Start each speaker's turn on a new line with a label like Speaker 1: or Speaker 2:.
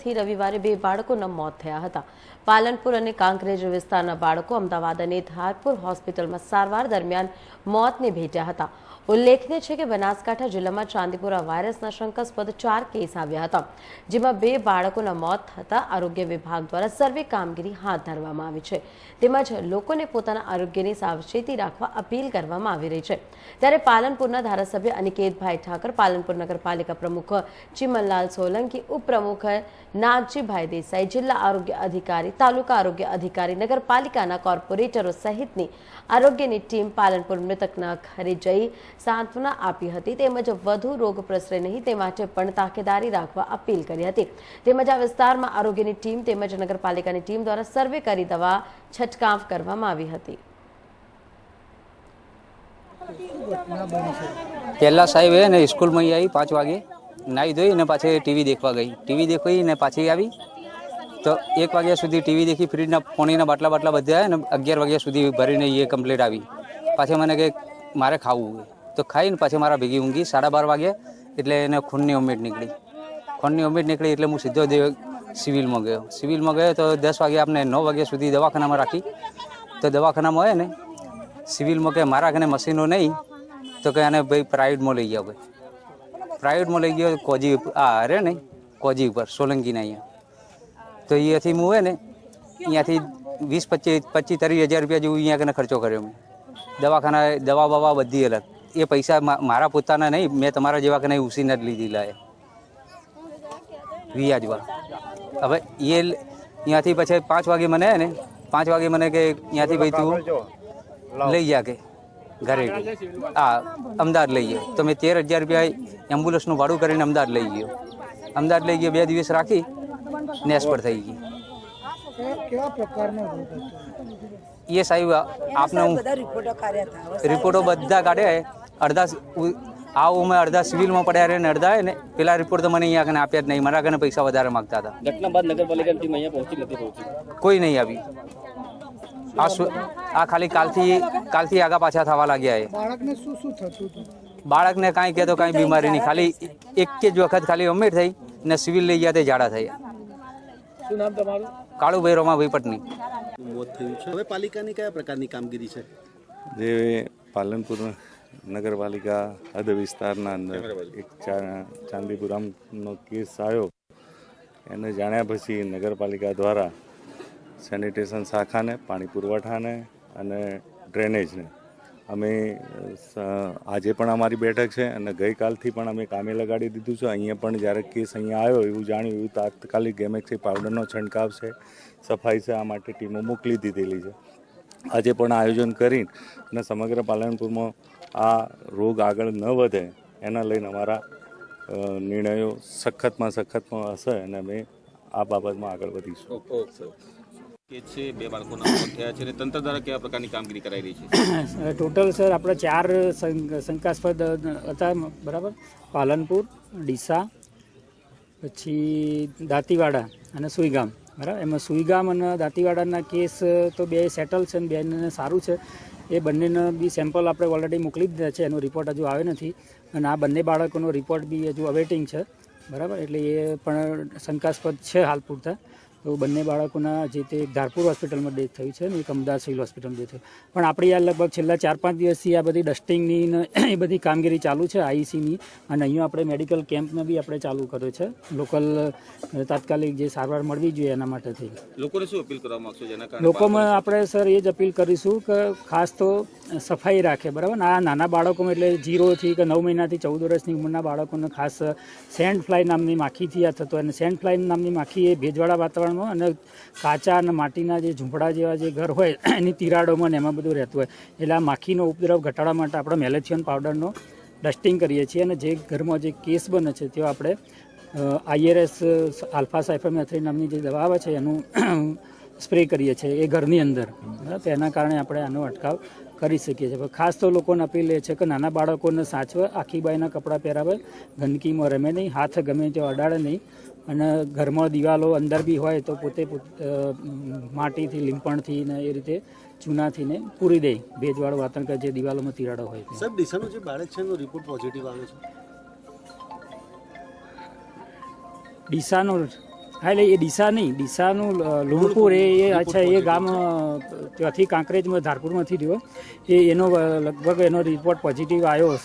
Speaker 1: ઓગસ્ટથી રવિવારે બે બાળકોના મોત થયા હતા. પાલનપુર અને કાંકરેજ વિસ્તારના બાળકો અમદાવાદ અને ધારપુર હોસ્પિટલમાં સારવાર દરમિયાન મોતને ભેટ્યા હતા. ઉલ્લેખનીય છે કે બનાસકાંઠા જિલ્લામાં ચાંદીપુરા વાયરસના શંકાસ્પદ ચાર કેસ આવ્યા હતા, જેમાં બે બાળકોના મોત થતાં આરોગ્ય વિભાગ દ્વારા સર્વે કામગીરી હાથ ધરવામાં આવી છે. તેમજ લોકોને પોતાના આરોગ્યની સાવચેતી રાખવા અપીલ કરવામાં આવી રહી છે. ત્યારે પાલનપુરના ધારાસભ્ય અનિકેતભાઈ ઠાકર, પાલનપુર નગરપાલિકા પ્રમુખ ચિમનલાલ સોલંકી, ઉપપ્રમુખ નાગજીભાઈ દેસાઈ જિલ્લા આરોગ્ય અધિકારી, તાલુકા આરોગ્ય અધિકારી, નગરપાલિકાના કોર્પોરેટરો સહિતની આરોગ્યની ટીમ પાલનપુર મૃતકના ઘરે જઈ સાંત્વના આપી હતી. તેમજ વધુ રોગ પ્રસરે નહીં, તે માટે પણ તાકેદારી રાખવા અપીલ કરી હતી. તેમજ આ વિસ્તારમાં આરોગ્યની ટીમ તેમજ નગરપાલિકાની ટીમ દ્વારા સર્વે કરી દવા છંટકાવ કરવામાં આવી હતી.
Speaker 2: પહેલાં સાહેબ હે ને, સ્કૂલમાં આવી પાંચ વાગે. નાહી ધોઈ ને પાછી ટીવી દેખવા ગઈ. ટીવી દેખાઈ ને પાછી આવી. તો એક વાગ્યા સુધી ટીવી દેખી, ફ્રીજના પાણીના બાટલા બાટલા બધા ને અગિયાર વાગ્યા સુધી ભરીને એ કમ્પ્લીટ આવી. પાછી મને કે મારે ખાવું. તો ખાઈને પાછી મારા ભેગી ઊંઘી, સાડા બાર વાગે એટલે એને ખૂનની ઉમેટ નીકળી. ખૂનની ઉમેટ નીકળી એટલે હું સીધો દેવ સિવિલમાં ગયો. સિવિલમાં ગયો તો દસ વાગે આપણે નવ વાગ્યા સુધી દવાખાનામાં રાખી. તો દવાખાનામાં હોય ને, સિવિલમાં કે મારા કને મશીનો નહીં. તો કે આને ભાઈ પ્રાઇવેટમાં લઈ જાઓ ભાઈ. પ્રાઇવેટમાં લઈ ગયો કોજી આ અરે ને કોજી ઉપર સોલંકીના અહીંયા. તો અહીંયાથી હું હે ને અહીંયાથી વીસ પચીસ પચીસ ત્રીસ હજાર રૂપિયા જેવું અહીંયા કને ખર્ચો કર્યો મેં. દવાખાના દવા બવા બધી અલગ. એ પૈસા મારા પોતાના નહીં મેં તમારા જેવા કને ઉસીને જ લીધેલા એ. વ્યાજવા હવે એ અહીંયાથી પછી પાંચ વાગે મને હે ને પાંચ વાગે મને કે અહીંયાથી ભાઈ તું લઈ જા કે. ઘરે કે હા અમદાવાદ લઈ ગયો. તો મેં તેર હજાર રૂપિયા એમ્બ્યુલન્સનું ભાડું કરીને અમદાવાદ લઈ ગયો. અમદાવાદ લઈ ગયો બે દિવસ રાખી નેસ પર થઈ ગઈ.
Speaker 3: કેવા પ્રકારનો રોગ હતો
Speaker 2: એ સાહેબ આપને હું
Speaker 4: બધા રિપોર્ટો કર્યા હતા
Speaker 2: રિપોર્ટો બધા કાઢ્યા અડધા સ- ઉ- આ ઉમે અડધા સિવિલમાં પડ્યા રહે ને અડધા હે ને પેલા રિપોર્ટ તો મને અહીંયા કને આપ્યા જ નહીં. મારા કને પૈસા વધારે માગતા હતા.
Speaker 5: ઘટના બાદ નગરપાલિકાની ટીમ અહીંયા પહોંચી નથી પહોંચી.
Speaker 2: કોઈ નહીં આવી. આ સુ- આ ખાલી કાલથી કાલથી આગા પાછા થવા લાગ્યા એ.
Speaker 3: બાળકને શું શું થતું હતું?
Speaker 2: બાળકને કાંઈ કહેતો કાંઈ બીમારી નહીં. ખાલી એક જ વખત ખાલી અમીર થઈ ને સિવિલ લઈ ગયા તે ઝાડા થઈ
Speaker 5: શું નામ તમારું?
Speaker 2: કાળુભાઈ રોમાભાઈ પટની.
Speaker 6: મોત થયું છે. હવે પાલિકાની કયા પ્રકારની કામગીરી છે?
Speaker 7: જે પાલનપુર નગરપાલિકા હદ વિસ્તારના અંદર એક ચાંદીપુરામનો કેસ આવ્યો. એને જાણ્યા પછી નગરપાલિકા દ્વારા સેનિટેશન શાખાને, પાણી પુરવઠાને અને ડ્રેનેજને. અમે આજે પણ અમારી બેઠક છે અને ગઈકાલથી પણ અમે કામે લગાડી દીધું છે. અહીંયા પણ જ્યારે કેસ અહીંયા આવ્યો એવું જાણ્યું, એવું તાત્કાલિક ગેમેક્સી પાવડરનો છંટકાવ છે, સફાઈ છે, આ માટે ટીમો મોકલી દીધેલી છે. આજે પણ આયોજન કરી અને સમગ્ર પાલનપુરમાં આ રોગ આગળ ન વધે એના લઈને અમારા નિર્ણયો સખતમાં સખતમાં હશે અને અમે આ બાબતમાં આગળ વધીશું.
Speaker 8: ટોટલ સર આપણે ચાર શંકાસ્પદ હતા, બરાબર? પાલનપુર, ડીસા, પછી દાંતીવાડા અને સુઈગામ, બરાબર? એમાં સુઈગામ અને દાંતીવાડાના કેસ તો બે સેટલ છે અને બેને સારું છે. એ બંનેના બી સેમ્પલ આપણે ઓલરેડી મોકલી દીધા છે, એનો રિપોર્ટ હજુ આવ્યો નથી. અને આ બંને બાળકોનો રિપોર્ટ બી હજુ અવેટિંગ છે, બરાબર? એટલે એ પણ શંકાસ્પદ છે હાલ પૂરતા. તો બંને બાળકોના જે તે ધારપુર હોસ્પિટલમાં ડેથ થયું છે ને એક અમદાવાદ સિવિલ હોસ્પિટલમાં ડેથ થયું. પણ આપણી આ લગભગ છેલ્લા ચાર પાંચ દિવસથી આ બધી ડસ્ટિંગની ને એ બધી કામગીરી ચાલુ છે આઈસીની. અને અહીંયા આપણે મેડિકલ કેમ્પને બી આપણે ચાલુ કર્યો છે. લોકલ તાત્કાલિક જે સારવાર મળવી જોઈએ એના માટે થઈ
Speaker 6: લોકોને શું અપીલ કરવા માગશો જેના
Speaker 8: લોકોમાં આપણે સર એ જ અપીલ કરીશું કે ખાસ તો સફાઈ રાખે બરાબર? ને આ નાના બાળકોમાં એટલે જીરોથી કે નવ મહિનાથી ચૌદ વર્ષની ઉંમરના બાળકોને ખાસ સેન્ડ ફ્લાય નામની માખીથી આ થતો અને સેન્ડ ફ્લાય નામની માખી એ ભેજવાળા વાતાવરણમાં અને કાચા અને માટીના જે ઝૂંપડા જેવા જે ઘર હોય, એની તિરાડોમાં ને એમાં બધું રહેતું હોય. એટલે આ માખીનો ઉપદ્રવ ઘટાડવા માટે આપણે મેલેથિયન પાવડરનો ડસ્ટિંગ કરીએ છીએ અને જે ઘરમાં જે કેસ બને છે, તેઓ આપણે આઈઆરએસ આલ્ફા સાયફામેથ્રી નામની જે દવા આવે છે, એનું સ્પ્રે કરીએ છીએ એ ઘરની અંદર. તેના કારણે આપણે આનો અટકાવ કરી શકીએ છીએ. પણ ખાસ તો લોકોને અપીલ એ છે કે નાના બાળકોને સાચવે આખી બાઈના કપડાં પહેરાવે ગંદકીમાં રમે નહીં હાથ ગમે તે અડાડે નહીં અને ઘરમાં દિવાલો અંદર બી હોય તો પોતે માટીથી લીંપણથી ને એ રીતે ચૂનાથી ને પૂરી દે. ભેજવાળું વાતાવરણ જે દિવાલોમાં તિરાડો હોય.
Speaker 6: સાહેબ ડીસાનો જે બાળક છે એનો રિપોર્ટ પોઝિટિવ આવ્યો છે?
Speaker 8: ડીસાનો હા એટલે એ ડીસા નહીં. ડીસાનું લુણપુર એ એ અચ્છા એ ગામ ત્યાંથી કાંકરેજમાં ધારપુરમાંથી રહ્યો. એ એનો લગભગ એનો રિપોર્ટ પોઝિટિવ આવ્યો.